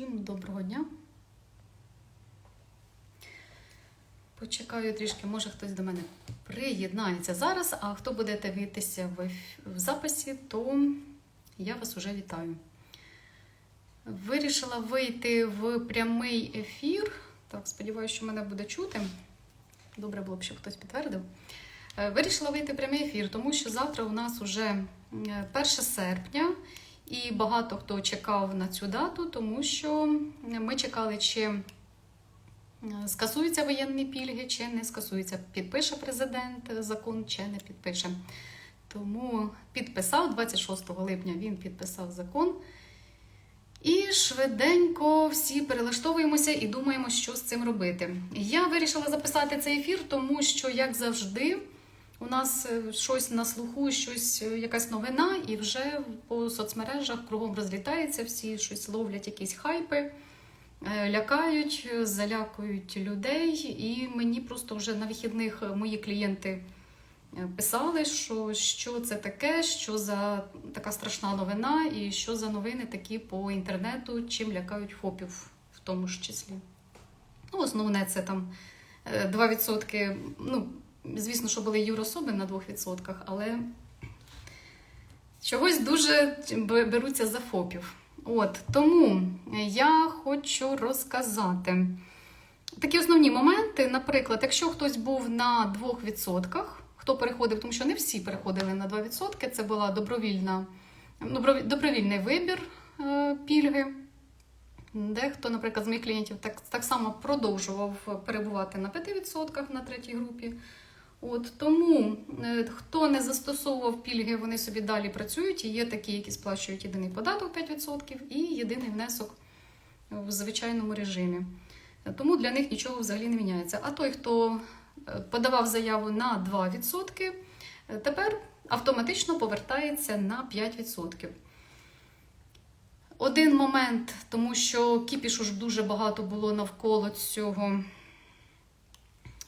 Всім доброго дня. Почекаю трішки, може хтось до мене приєднається зараз, а хто буде дивитися в, в записі, то я вас уже вітаю. Вирішила вийти в прямий ефір. Так, сподіваюся, що мене буде чути. Добре було б, щоб хтось підтвердив. Е, Вирішила вийти в прямий ефір, тому що завтра у нас вже 1 серпня, і багато хто чекав на цю дату, тому що ми чекали, чи скасуються воєнні пільги, чи не скасуються. Підпише президент закон, чи не підпише. Тому підписав 26 липня він підписав закон. І швиденько всі перелаштовуємося і думаємо, що з цим робити. Я вирішила записати цей ефір, тому що, як завжди, у нас е, щось на слуху, щось, е, якась новина, і вже по соцмережах кругом розлітається, всі щось ловлять, якісь хайпи, е, лякають, залякують людей. І мені просто вже на вихідних мої клієнти писали, що, що це таке, що за така страшна новина, і що за новини такі по інтернету, чим лякають ФОПів в тому ж числі. Ну, основне, це там е, 2%. Ну, звісно, що були юрособи на 2%, але чогось дуже беруться за ФОПів. От тому я хочу розказати такі основні моменти. Наприклад, якщо хтось був на 2%, хто переходив, тому що не всі переходили на 2%, це була добровільна, добровільний вибір е, пільги. Дехто, наприклад, з моїх клієнтів так, так само продовжував перебувати на 5% на третій групі. От тому е, хто не застосовував пільги, вони собі далі працюють. І є такі, які сплачують єдиний податок 5% і єдиний внесок в звичайному режимі. Тому для них нічого взагалі не міняється. А той, хто е, подавав заяву на 2%, е, тепер автоматично повертається на 5%. Один момент, тому що кіпішу ж дуже багато було навколо цього,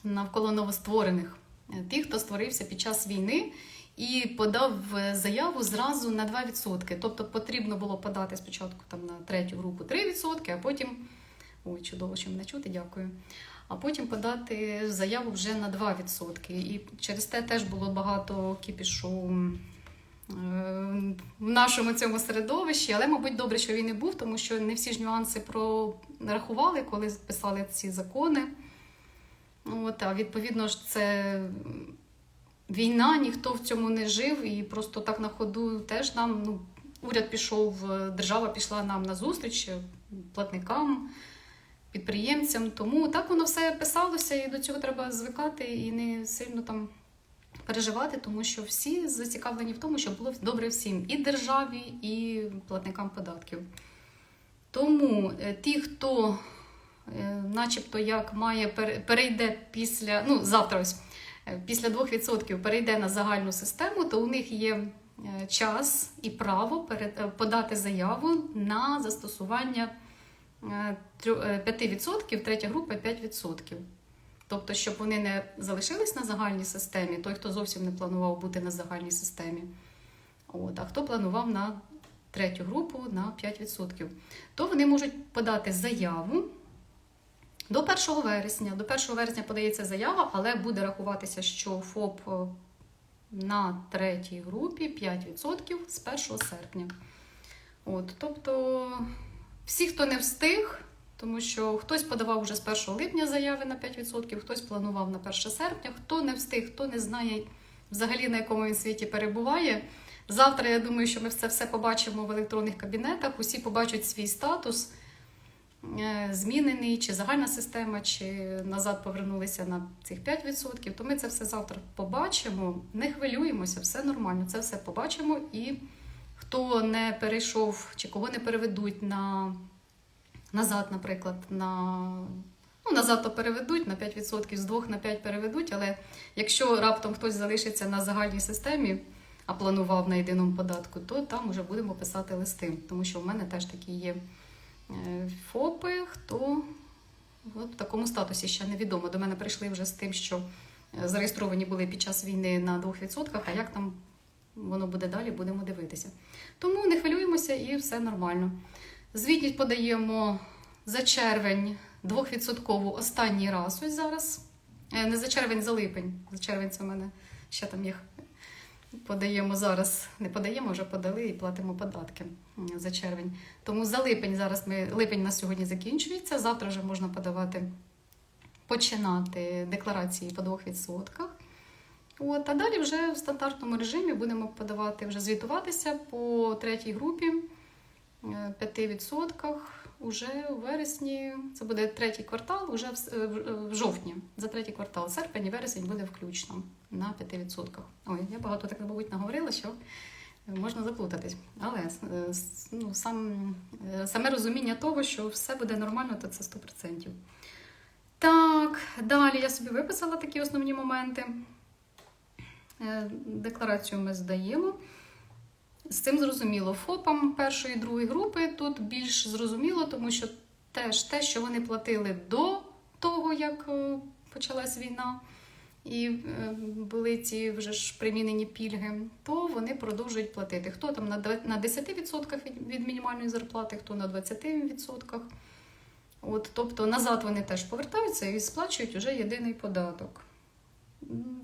навколо новостворених. Е, Тих, хто створився під час війни і подав е, заяву зразу на 2%. Тобто потрібно було подати спочатку там, на третю групу 3%, а потім. Ой, чудово, що мене чути, дякую. А потім подати заяву вже на 2%. І через те теж було багато кіпішу е, в нашому цьому середовищі, але, мабуть, добре, що він і був, тому що не всі ж нюанси прорахували, коли писали ці закони. От, а відповідно ж, це війна, ніхто в цьому не жив, і просто так на ходу теж нам ну, уряд пішов, е, держава пішла нам на зустріч е, платникам, підприємцям. Тому так воно все писалося, і до цього треба звикати і не сильно там переживати, тому що всі зацікавлені в тому, щоб було добре всім і державі, і платникам податків. Тому е, ті, хто начебто як має перейде після, ну завтра ось е, після 2% перейде на загальну систему, то у них є е, час і право е, подати заяву на застосування е, трьо- е, 5%, третя група 5%. Тобто, щоб вони не залишились на загальній системі, той, хто зовсім не планував бути на загальній системі, от, а хто планував на третю групу на 5%, то вони можуть подати заяву до 1 вересня. До 1 вересня подається заява, але буде рахуватися, що ФОП е, на третій групі 5% з 1 серпня. От, тобто, всі, хто не встиг, тому що хтось подавав вже з 1 липня заяви на 5%, хтось планував на 1 серпня, хто не встиг, хто не знає взагалі на якому він світі перебуває. Завтра я думаю, що ми це все побачимо в електронних кабінетах. Усі побачать свій статус змінений, чи загальна система, чи назад повернулися на цих 5%. То ми це все завтра побачимо. Не хвилюємося, все нормально. Це все побачимо. І хто не перейшов, чи кого не переведуть на назад, наприклад, на ну, назад то переведуть на 5%, з 2 на 5 переведуть. Але якщо раптом хтось залишиться на загальній системі, а планував на єдиному податку, то там вже будемо писати листи. Тому що в мене теж такі є е, ФОПи, хто в такому статусі ще невідомо. До мене прийшли вже з тим, що е, зареєстровані були під час війни на 2%, а як там воно буде далі, будемо дивитися. Тому не хвилюємося і все нормально. Звітність подаємо за червень 2% останній раз. Ось зараз. Е, Не за червень, за липень. За червень це в мене ще там їх подаємо зараз. Не подаємо, вже подали і платимо податки за червень. Тому за липень зараз ми липень на сьогодні закінчується. Завтра вже можна подавати, починати декларації по 2%. От, а далі вже в стандартному режимі будемо подавати, вже звітуватися по третій групі е, 5%. Уже у вересні, це буде третій квартал, уже е, в- в жовтні, за третій квартал, серпень і вересень буде включно на 5%. Ой, я багато так, мабуть, наговорила, що можна заплутатись. Але е, ну, сам, е, саме розуміння того, що все буде нормально, то це 100%. Так, далі я собі виписала такі основні моменти. Е, Декларацію ми здаємо. З цим зрозуміло. ФОПам першої і другої групи тут більш зрозуміло, тому що теж те, що вони платили до того, як почалась війна, і е, були ці вже ж примінені пільги, то вони продовжують платити. Хто там на 10% від- мінімальної зарплати, хто на 20%. От, тобто назад вони теж повертаються і сплачують вже єдиний податок.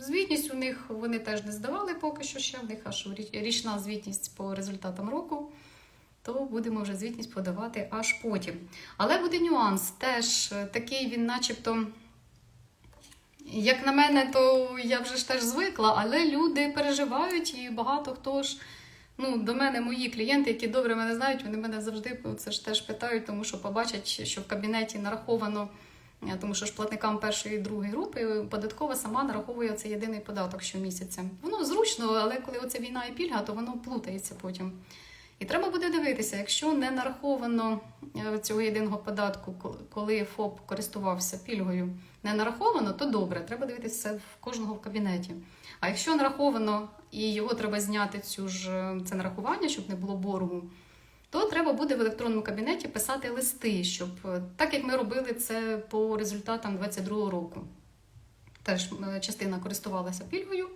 Звітність у них вони теж не здавали поки що ще. В них аж річна звітність по результатам року. То будемо вже звітність подавати аж потім. Але буде нюанс. Теж е, такий він, начебто, як на мене, то я вже ж теж звикла, але люди переживають і багато хто ж. Ну, до мене мої клієнти, які добре мене знають, вони мене завжди це ж теж питають, тому що побачать, що в кабінеті нараховано Е, Тому що ж платникам першої і другої групи податкова сама нараховує цей єдиний податок щомісяця. Воно зручно, але коли оце війна і пільга, то воно плутається потім. І треба буде дивитися, якщо не нараховано е, цього єдиного податку, коли ФОП користувався пільгою, не нараховано, то добре, треба дивитися в кожного в кабінеті. А якщо нараховано і його треба зняти цю ж е, це нарахування, щоб не було боргу, то треба буде в електронному кабінеті писати листи, щоб е, так як ми робили це по результатам 22 року. Теж частина користувалася пільгою.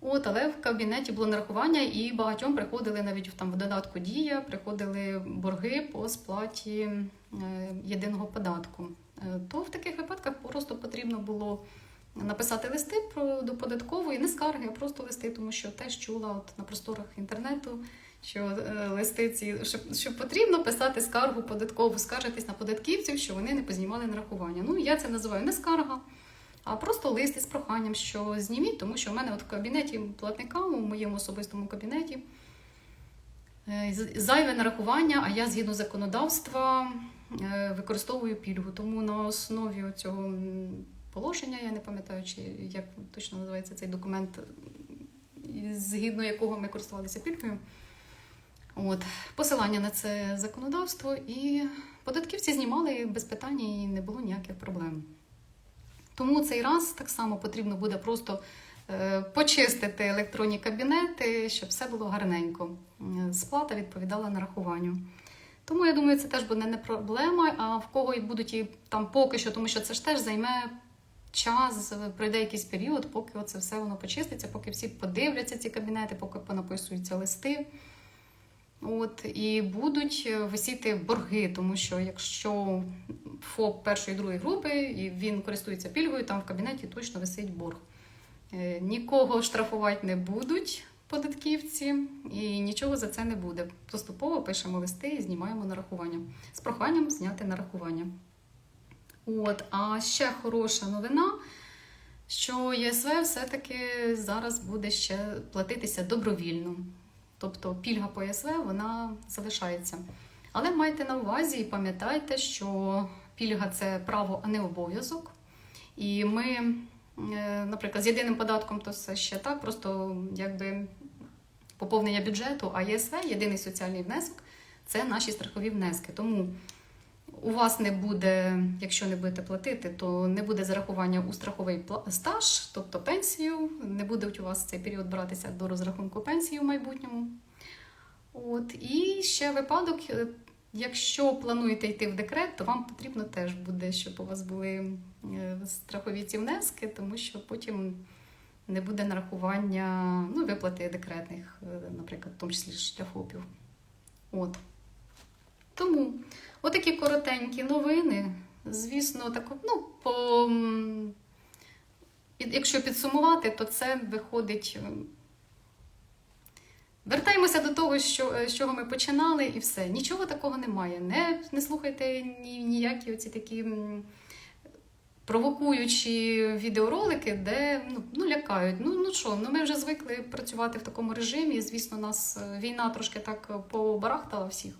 От, але в кабінеті було нарахування, і багатьом приходили навіть там в додатку Дія, приходили борги по сплаті е, єдиного податку. Е, то в таких випадках просто потрібно було написати листи про до податкової, не скарги, а просто листи, тому що теж чула от на просторах інтернету, що е, листи ці що, що потрібно писати скаргу податкову, скаржитись на податківців, що вони не познімали нарахування. Ну я це називаю не скарга. А просто лист із проханням, що зніміть, тому що в мене от в кабінеті платника, у моєму особистому кабінеті, е, зайве нарахування, а я згідно законодавства е, використовую пільгу. Тому на основі цього положення, я не пам'ятаю, чи як точно називається цей документ, згідно якого ми користувалися пільгою. От, посилання на це законодавство, і податківці знімали без питань і не було ніяких проблем. Тому цей раз так само потрібно буде просто е, почистити електронні кабінети, щоб все було гарненько. Сплата відповідала нарахуванню. Тому я думаю, це теж буде не проблема. А в кого і будуть і там поки що, тому що це ж теж займе час, пройде якийсь період, поки це все воно почиститься, поки всі подивляться ці кабінети, поки понаписуються листи. От, і будуть е, висіти борги, тому що якщо ФОП першої і другої групи і він користується пільгою, там в кабінеті точно висить борг. Е, Нікого штрафувати не будуть податківці, і нічого за це не буде. Поступово пишемо листи і знімаємо нарахування з проханням зняти нарахування. От, а ще хороша новина, що ЄСВ все-таки зараз буде ще платитися добровільно. Тобто пільга по ЄСВ вона залишається. Але майте на увазі і пам'ятайте, що пільга це право, а не обов'язок. І ми, е, наприклад, з єдиним податком, то це ще так, просто якби поповнення бюджету, а ЄСВ, єдиний соціальний внесок, це наші страхові внески. Тому у вас не буде, якщо не будете платити, то не буде зарахування у страховий стаж, тобто пенсію. Не буде у вас цей період братися до розрахунку пенсії в майбутньому. От. І ще випадок, е, якщо плануєте йти в декрет, то вам потрібно теж буде, щоб у вас були е, страхові ці внески, тому що потім не буде нарахування ну, виплати декретних, е, наприклад, в тому числі ФОПів. От. Тому отакі коротенькі новини. Звісно, так, ну, по, якщо підсумувати, то це виходить. Вертаємося до того, що, е, з чого ми починали, і все. Нічого такого немає. Не, не слухайте ні, ніякі оці такі провокуючі відеоролики, де ну, ну, лякають. Ну, ну що, ну ми вже звикли працювати в такому режимі. Звісно, нас е, війна трошки так побарахтала всіх.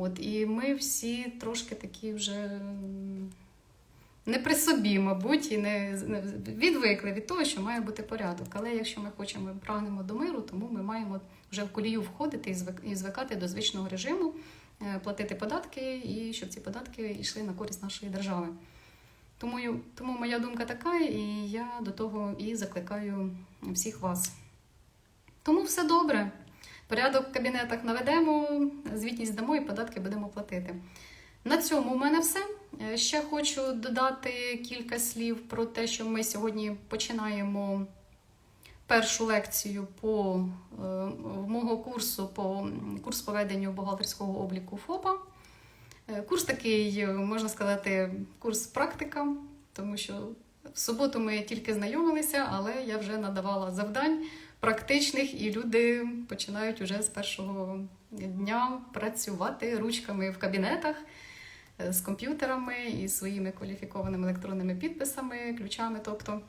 От, і ми всі трошки такі вже не при собі, мабуть, і не відвикли від того, що має бути порядок. Але якщо ми хочемо прагнемо до миру, тому ми маємо вже в колію входити і звикати до звичного режиму, е, платити податки, і щоб ці податки йшли на користь нашої держави. Тому, тому моя думка така, і я до того і закликаю всіх вас. Тому все добре. Порядок в кабінетах наведемо, звітність дамо і податки будемо платити. На цьому у мене все. Е, Ще хочу додати кілька слів про те, що ми сьогодні починаємо першу лекцію по е, мого курсу по курс поведенню бухгалтерського обліку ФОПа. Е, Курс такий, можна сказати, курс практика, тому що в суботу ми тільки знайомилися, але я вже надавала завдань практичних, і люди починають уже з першого дня працювати ручками в кабінетах е, з комп'ютерами і своїми кваліфікованими електронними підписами, ключами. Тобто,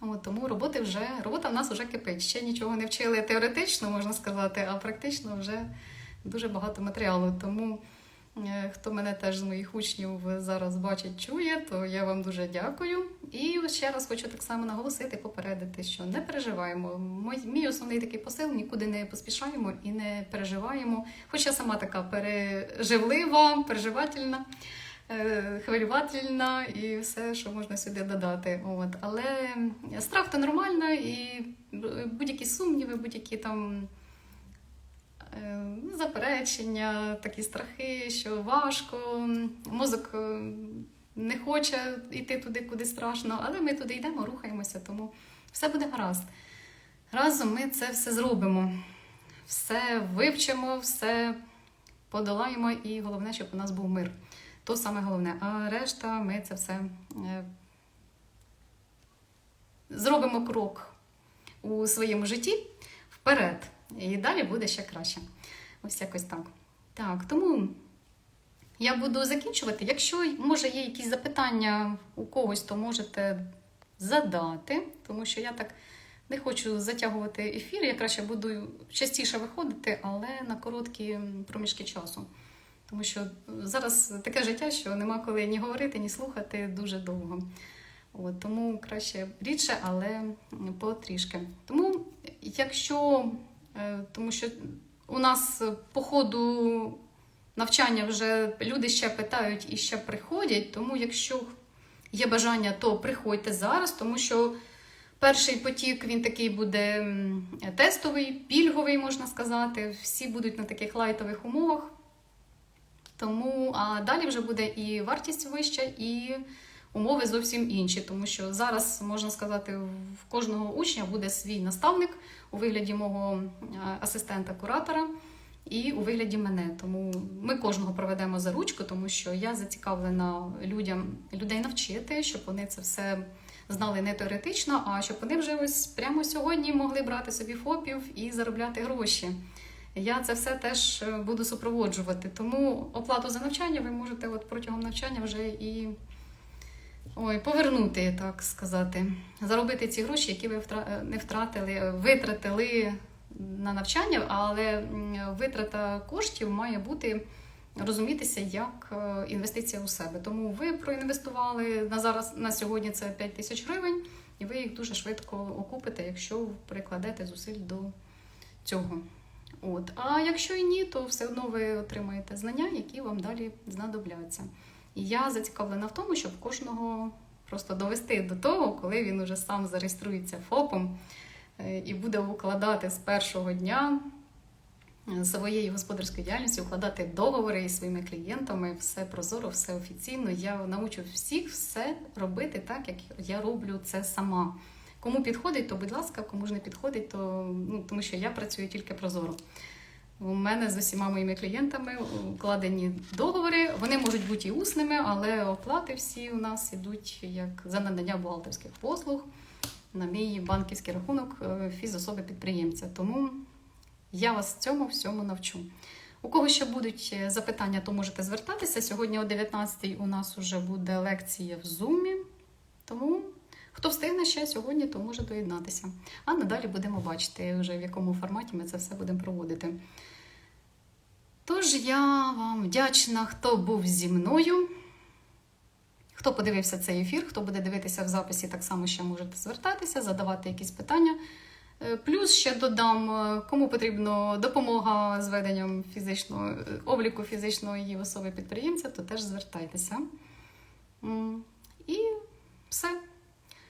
От, тому роботи вже робота в нас вже кипить. Ще нічого не вчили теоретично, можна сказати, а практично вже дуже багато матеріалу. Тому хто мене теж з моїх учнів зараз бачить, чує, то я вам дуже дякую. І ще раз хочу так само наголосити, попередити, що не переживаємо. Мій основний такий посил нікуди не поспішаємо і не переживаємо. Хоч я сама така переживлива, переживательна. е, Хвилювательна і все, що можна сюди додати. От. Але страх то нормально, і будь-які сумніви, будь-які там е, заперечення, такі страхи, що важко, мозок е, не хоче йти туди, куди страшно, але ми туди йдемо, рухаємося, тому все буде гаразд. Разом ми це все зробимо, все вивчимо, все подолаємо, і головне, щоб у нас був мир. То саме головне. А решта ми це все е, зробимо крок у своєму житті вперед. І далі буде ще краще. Ось якось так. Так, тому я буду закінчувати. Якщо, може, є якісь запитання у когось, то можете задати, тому що я так не хочу затягувати ефір. Я краще буду частіше виходити, але на короткі проміжки часу. Тому що зараз таке життя, що нема коли ні говорити, ні слухати дуже довго. От, тому краще рідше, але потрішки. Тому, якщо тому що у нас по ходу навчання вже люди ще питають і ще приходять, тому якщо є бажання, то приходьте зараз, тому що перший потік він такий буде тестовий, пільговий, можна сказати. Всі будуть на таких лайтових умовах. Тому а далі вже буде і вартість вища, і умови зовсім інші. Тому що зараз можна сказати, в кожного учня буде свій наставник у вигляді мого асистента-куратора і у вигляді мене. Тому ми кожного проведемо за ручку, тому що я зацікавлена людям людей навчити, щоб вони це все знали не теоретично, а щоб вони вже ось прямо сьогодні могли брати собі фопів і заробляти гроші. Я це все теж е, буду супроводжувати. Тому оплату за навчання ви можете от протягом навчання вже і ой, повернути, так сказати, заробити ці гроші, які ви втра- не втратили, витратили на навчання, але витрата коштів має бути розумітися як е, інвестиція у себе. Тому ви проінвестували на зараз на сьогодні це 5 тисяч гривень, і ви їх дуже швидко окупите, якщо прикладете зусиль до цього. От. А якщо і ні, то все одно ви отримаєте знання, які вам далі знадобляться. І я зацікавлена в тому, щоб кожного просто довести до того, коли він уже сам зареєструється ФОПом е, і буде укладати з першого дня е, своєї господарської діяльності, укладати договори із своїми клієнтами, все прозоро, все офіційно. Я научу всіх все робити так, як я роблю це сама. Кому підходить, то будь ласка, кому ж не підходить, то ну тому що я працюю тільки прозоро. У мене з усіма моїми клієнтами укладені договори. Вони можуть бути і усними, але оплати всі у нас ідуть як за надання бухгалтерських послуг на мій банківський рахунок е, фізособи підприємця. Тому я вас цьому всьому навчу. У кого ще будуть е, запитання, то можете звертатися. Сьогодні о 19-й у нас вже буде лекція в Zoom. Тому хто встигне ще сьогодні, то може доєднатися. А надалі будемо бачити, вже в якому форматі ми це все будемо проводити. Тож я вам вдячна, хто був зі мною. Хто подивився цей ефір, хто буде дивитися в записі, так само ще можете звертатися, задавати якісь питання. Е, Плюс ще додам, е, кому потрібна допомога з веденням фізичного е, обліку фізичної особи підприємця, то теж звертайтеся. І все.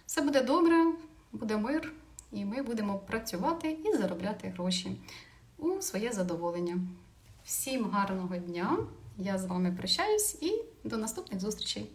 Все буде добре, буде мир, і ми будемо працювати і заробляти гроші у своє задоволення. Всім гарного дня! Я з вами прощаюсь і до наступних зустрічей!